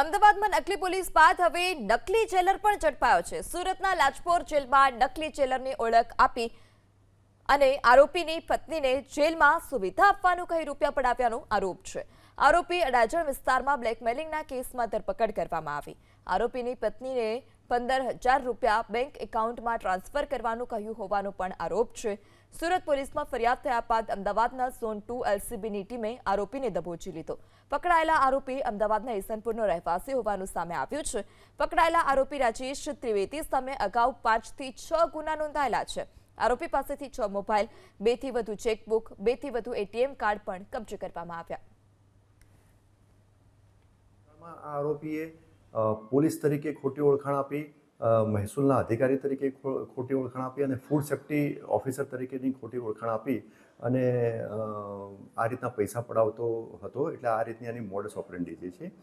અમદાવાદમાં નકલી પોલીસ બાદ હવે નકલી જેલર પણ ઝડપાયો છે. સુરતના લાજપોર જેલમાં નકલી જેલરની ઓળખ આપી અને આરોપીની પત્નીને જેલમાં સુવિધા આપવાનું કહી રૂપિયા પડાવ્યાનો આરોપ છે. આરોપી અડાજણ વિસ્તારમાં બ્લેકમેલિંગના કેસમાં ધરપકડ કરવામાં આવી. આરોપીની પત્નીને પંદર હજાર રૂપિયા બેંક એકાઉન્ટમાં ટ્રાન્સફર કરવાનું કહ્યું હોવાનો પણ આરોપ છે. સુરત પોલીસમાં ફરિયાદ થયા બાદ અમદાવાદના ઝોન ટુ એલસીબીની ટીમે આરોપીને દબોચી લીધો. પકડાયેલા આરોપી અમદાવાદના ઈસનપુરનો રહેવાસી હોવાનું સામે આવ્યું છે. પકડાયેલા આરોપી રાજેશ ત્રિવેદી સામે અગાઉ પાંચથી છ ગુના નોંધાયેલા છે. આરોપી પાસેથી છ મોબાઈલ, બેથી વધુ ચેકબુક, બેથી વધુ એટીએમ કાર્ડ પણ કબજે કરવામાં આવ્યા. આરોપીએ પોલીસ તરીકે ખોટી ઓળખાણ આપી મહેસૂલના અધિકારી તરીકે ખોટી ઓળખાણ આપી અને ફૂડ સેફ્ટી ઓફિસર તરીકેની ખોટી ઓળખાણ આપી અને આ રીતના પૈસા પડાવતો હતો. એટલે આ રીતની આની મોડસ ઓપરેન્ડી જે છે